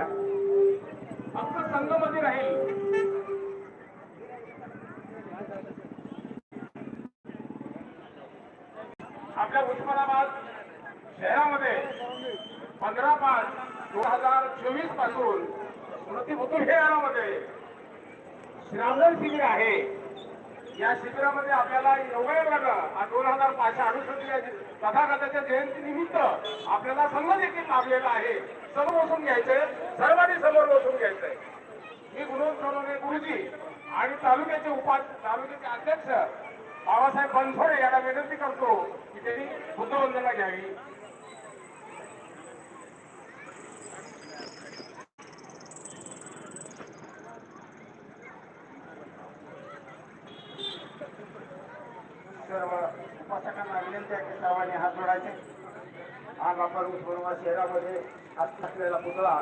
घ्या संघमध्ये राहील. आपल्या उस्मानाबाद शहरामध्ये पंधरा पाच दोन हजार चोवीसपासून स्मृती मुतुल शहरामध्ये श्रावण शिबिर आहे. या शिबिरामध्ये आपल्याला एवढं लागलं दोन हजार पाचशे अडुसष्ट या तथागताच्या जयंती निमित्त आपल्याला संघ देखील लाभलेला आहे. समोर बसून घ्यायचंय. सर्वांनी समोर बसून घ्यायचंय. मी गुरु सोनवणे गुरुजी आणि तालुक्याचे उपा तालुक्याचे अध्यक्ष बाबासाहेब बनसोडे यांना विनंती करतो की त्यांनी बुद्धवंदना घ्यावी. सर्व उपासकांना विनंती त्या किताबाने सर्वांनी हात जोडायचे. आज आपण उस्मानाबाद शहरामध्ये असलेला पुतळा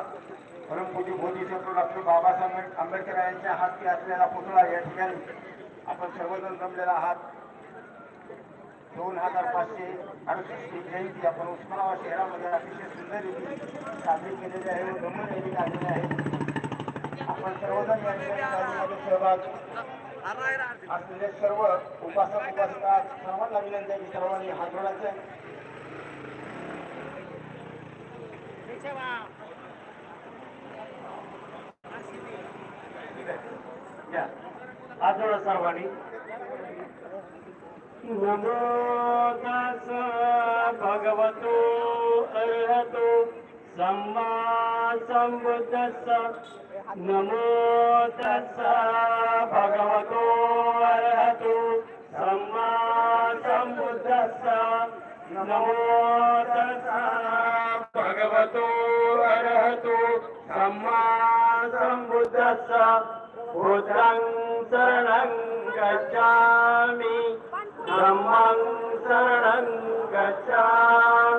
परमपूजी बोधिसत्व डॉक्टर बाबासाहेब आंबेडकर यांच्या हाती असलेला पुतळा या ठिकाणी आपण सर्वजण जमलेला आहात. दोन हजार पाचशे अडुसष्ट जयंती आपण उस्मानाबाद शहरामध्ये अतिशय सुंदर रीती साजरी केलेली आहे व रीती आहे. आपण सर्वजण या ठिकाणी सहभाग असलेले सर्व उपासक उपासिका सर्वांना विनंती आहे की सर्वांनी हात जोडायचे. हात जोडा सर्वांनी. नमो दास भगवतो अर्हतो सम्मा सम्बुद्धस्स नमो तस भगवतो अर्हतु। सम्मा सम्बुद्धस्स नमो भगवतो अर्हतु। सम्मा सम्बुद्धस्स बुद्धं शरणं गच्छामि। धम्मं शरणं गच्छामि।